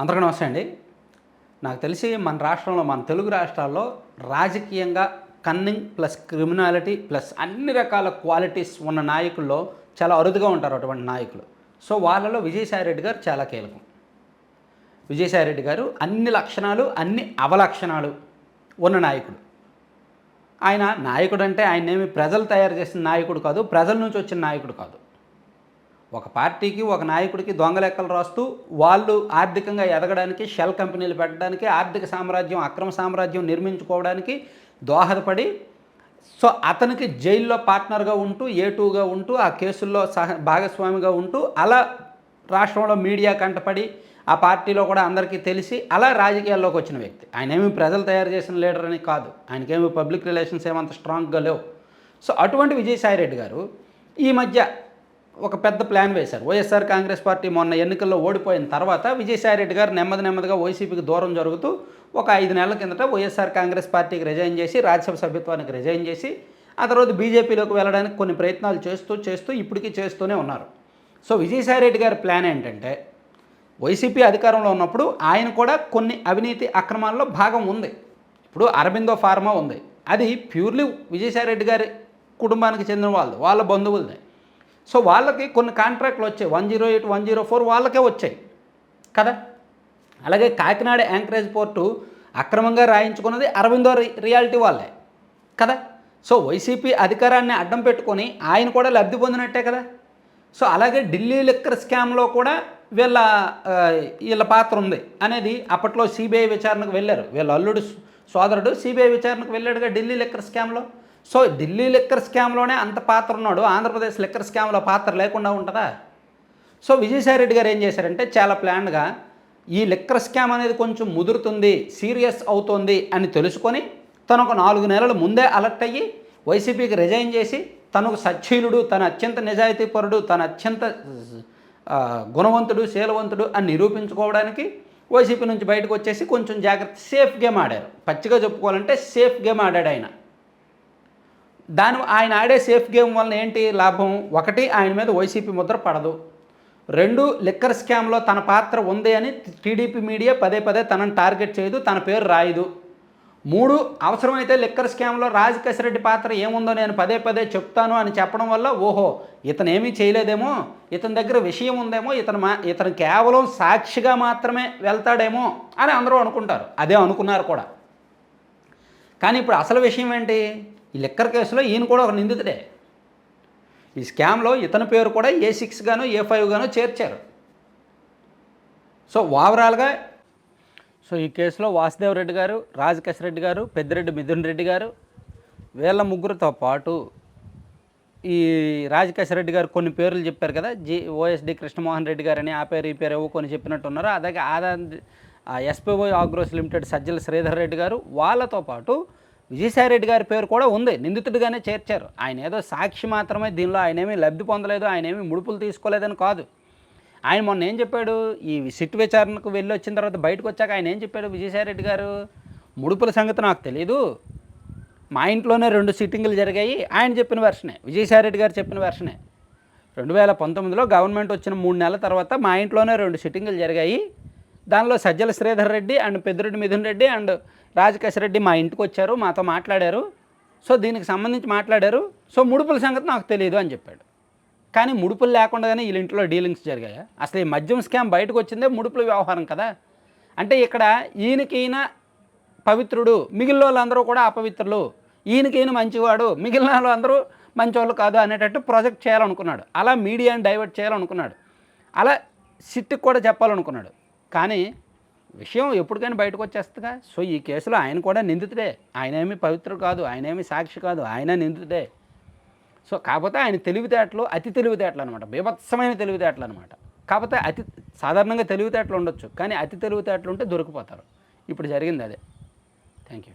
అందరికీ నమస్తే అండి. నాకు తెలిసి మన రాష్ట్రంలో మన తెలుగు రాష్ట్రాల్లో రాజకీయంగా కన్నింగ్ ప్లస్ క్రిమినాలిటీ ప్లస్ అన్ని రకాల క్వాలిటీస్ ఉన్న నాయకుల్లో చాలా అరుదుగా ఉంటారు అటువంటి నాయకులు. సో వాళ్ళలో విజయసాయి రెడ్డి గారు చాలా కీలకం. విజయసాయి రెడ్డి గారు అన్ని లక్షణాలు అన్ని అవలక్షణాలు ఉన్న నాయకుడు. ఆయన నాయకుడు అంటే ఆయన ఏమి ప్రజలు తయారు చేసిన నాయకుడు కాదు ప్రజల నుంచి వచ్చిన నాయకుడు కాదు. ఒక పార్టీకి ఒక నాయకుడికి దొంగ లెక్కలు రాస్తూ వాళ్ళు ఆర్థికంగా ఎదగడానికి షెల్ కంపెనీలు పెట్టడానికి ఆర్థిక సామ్రాజ్యం అక్రమ సామ్రాజ్యం నిర్మించుకోవడానికి దోహదపడి సో అతనికి జైల్లో పార్ట్నర్గా ఉంటూ ఏ టూగా ఉంటూ ఆ కేసుల్లో సహ భాగస్వామిగా ఉంటూ అలా రాష్ట్రంలో మీడియా కంటపడి ఆ పార్టీలో కూడా అందరికీ తెలిసి అలా రాజకీయాల్లోకి వచ్చిన వ్యక్తి. ఆయన ఏమి ప్రజలు తయారు చేసిన లీడర్ అని కాదు. ఆయనకేమి పబ్లిక్ రిలేషన్స్ ఏమంత స్ట్రాంగ్గా లేవు. సో అటువంటి విజయసాయిరెడ్డి గారు ఈ మధ్య ఒక పెద్ద ప్లాన్ వేశారు. వైఎస్ఆర్ కాంగ్రెస్ పార్టీ మొన్న ఎన్నికల్లో ఓడిపోయిన తర్వాత విజయసాయిరెడ్డి గారు నెమ్మది నెమ్మదిగా వైసీపీకి దూరం జరుగుతూ ఒక ఐదు నెలల కిందట వైఎస్ఆర్ కాంగ్రెస్ పార్టీకి రిజైన్ చేసి రాజ్యసభ సభ్యత్వానికి రిజైన్ చేసి ఆ తర్వాత బీజేపీలోకి వెళ్ళడానికి కొన్ని ప్రయత్నాలు చేస్తూ చేస్తూ ఇప్పటికీ చేస్తూనే ఉన్నారు. సో విజయసాయిరెడ్డి గారి ప్లాన్ ఏంటంటే వైసీపీ అధికారంలో ఉన్నప్పుడు ఆయన కూడా కొన్ని అవినీతి అక్రమాల్లో భాగం ఉంది. ఇప్పుడు అరబిందో ఫార్మా ఉంది. అది ప్యూర్లీ విజయసాయిరెడ్డి గారి కుటుంబానికి చెందిన వాళ్ళు వాళ్ళ బంధువులదే. సో వాళ్ళకి కొన్ని కాంట్రాక్ట్లు వచ్చాయి. One zero eight one zero four వాళ్ళకే వచ్చాయి. కదా? అలాగే కాకినాడ యాంకరేజ్ పోర్టు అక్రమంగా రాయించుకున్నది అరవిందో రియాలిటీ వాళ్ళే. కదా? సో వైసీపీ అధికారాన్ని అడ్డం పెట్టుకొని ఆయన కూడా లబ్ధి పొందినట్టే కదా? సో అలాగే ఢిల్లీ లిక్కర్ స్కామ్లో కూడా వీళ్ళ వీళ్ళ పాత్ర ఉంది అనేది అప్పట్లో సిబిఐ విచారణకు వెళ్ళారు. వీళ్ళ అల్లుడు సోదరుడు సిబిఐ విచారణకు వెళ్ళాడుగా ఢిల్లీ లిక్కర్ స్కామ్లో. సో ఢిల్లీ లిక్కర్ స్కామ్లోనే అంత పాత్ర ఉన్నాడు. ఆంధ్రప్రదేశ్ లిక్కర్ స్కామ్లో పాత్ర లేకుండా ఉంటుందా? సో విజయసాయిరెడ్డి గారు ఏం చేశారంటే చాలా ప్లాన్గా ఈ లిక్కర్ స్కామ్ అనేది కొంచెం ముదురుతుంది సీరియస్ అవుతుంది అని తెలుసుకొని తను ఒక నాలుగు నెలల ముందే అలర్ట్ అయ్యి వైసీపీకి రిజైన్ చేసి తనకు సచ్చీలుడు తన అత్యంత నిజాయితీపరుడు తన అత్యంత గుణవంతుడు శీలవంతుడు అని నిరూపించుకోవడానికి వైసీపీ నుంచి బయటకు వచ్చేసి కొంచెం జాగ్రత్త సేఫ్ గేమ్ ఆడారు. పచ్చిగా చెప్పుకోవాలంటే సేఫ్ గేమ్ ఆడాడు ఆయన. దాని ఆయన ఆడే సేఫ్ గేమ్ వలన ఏంటి లాభం? ఒకటి ఆయన మీద వైసీపీ ముద్ర పడదు. రెండు లిక్కర్ స్కామ్లో తన పాత్ర ఉంది అని టీడీపీ మీడియా పదే పదే తనని టార్గెట్ చేయదు తన పేరు రాయదు. మూడు అవసరమైతే లిక్కర్ స్కామ్లో రాజ్ పాత్ర ఏముందో నేను పదే పదే చెప్తాను అని చెప్పడం వల్ల ఓహో ఇతను ఏమీ చేయలేదేమో? ఇతని దగ్గర విషయం ఉందేమో? ఇతను మా ఇతను కేవలం సాక్షిగా మాత్రమే వెళ్తాడేమో? అని అందరూ అనుకుంటారు. అదే అనుకున్నారు కూడా. కానీ ఇప్పుడు అసలు విషయం ఏంటి? ఈ లిక్కర్ కేసులో ఈయన కూడా ఒక నిందితుడే. ఈ స్కామ్లో ఇతని పేరు కూడా ఏ సిక్స్ గాను ఏ ఫైవ్ గాను చేర్చారు. సో ఓవరాల్గా సో ఈ కేసులో వాసుదేవ్ రెడ్డి గారు రాజకేశ్ రెడ్డి గారు పెద్దిరెడ్డి మిథున్ రెడ్డి గారు వీళ్ళ ముగ్గురితో పాటు ఈ రాజకేశ్ రెడ్డి గారు కొన్ని పేర్లు చెప్పారు కదా జి ఓఎస్డి కృష్ణమోహన్ రెడ్డి గారు అని ఆ పేరు ఈ పేరు ఏవో కొన్ని చెప్పినట్టున్నారు అలాగే ఆదా ఎస్పీఓ ఆగ్రోస్ లిమిటెడ్ సజ్జల శ్రీధర్ రెడ్డి గారు వాళ్ళతో పాటు విజయసాయి రెడ్డి గారి పేరు కూడా ఉంది. నిందితుడిగానే చేర్చారు. ఆయన ఏదో సాక్షి మాత్రమే దీనిలో ఆయన ఏమీ లబ్ధి పొందలేదు ఆయన ఏమీ ముడుపులు తీసుకోలేదని కాదు. ఆయన మొన్న ఏం చెప్పాడు? ఈ సిట్ విచారణకు వెళ్ళి వచ్చిన తర్వాత బయటకు వచ్చాక ఆయన ఏం చెప్పాడు విజయసాయిరెడ్డి గారు? ముడుపుల సంగతి నాకు తెలియదు మా ఇంట్లోనే రెండు సిట్టింగులు జరిగాయి. ఆయన చెప్పిన వెర్షనే విజయసాయి రెడ్డి గారు చెప్పిన వెర్షనే. రెండు వేల పంతొమ్మిదిలో గవర్నమెంట్ వచ్చిన మూడు నెలల తర్వాత మా ఇంట్లోనే రెండు సిట్టింగులు జరిగాయి. దానిలో సజ్జల శ్రీధర్ రెడ్డి అండ్ పెద్దిరెడ్డి మిథున్ రెడ్డి అండ్ రెడ్డి మా ఇంటికి వచ్చారు మాతో మాట్లాడారు. సో దీనికి సంబంధించి మాట్లాడారు. సో ముడుపుల సంగతి నాకు తెలియదు అని చెప్పాడు. కానీ ముడుపులు లేకుండానే వీళ్ళ ఇంట్లో డీలింగ్స్ జరిగాయా? అసలు ఈ మద్యం స్కామ్ బయటకు వచ్చిందే ముడుపుల వ్యవహారం కదా. అంటే ఇక్కడ ఈయనకి పవిత్రుడు మిగిలిన వాళ్ళందరూ కూడా అపవిత్రులు. ఈయనకి మంచివాడు మిగిలిన వాళ్ళందరూ మంచివాళ్ళు కాదు అనేటట్టు ప్రాజెక్ట్ చేయాలనుకున్నాడు. అలా మీడియాని డైవర్ట్ చేయాలనుకున్నాడు. అలా సిట్టికి కూడా చెప్పాలనుకున్నాడు. కానీ విషయం ఎప్పటికైనా బయటకు వచ్చేస్తుందిగా. సో ఈ కేసులో ఆయన కూడా నిందితుడే. ఆయన ఏమి పవిత్రుడు కాదు ఆయన ఏమి సాక్షి కాదు ఆయన నిందితుడే. సో కాకపోతే ఆయన తెలివితేటలు అతి తెలివితేటలు అనమాట బీభత్సమైన తెలివితేటలు అనమాట కాకపోతే అతి సాధారణంగా తెలివితేటలు ఉండొచ్చు. కానీ అతి తెలివితేటలు ఉంటే దొరికిపోతారు. ఇప్పుడు జరిగింది అదే. Thank you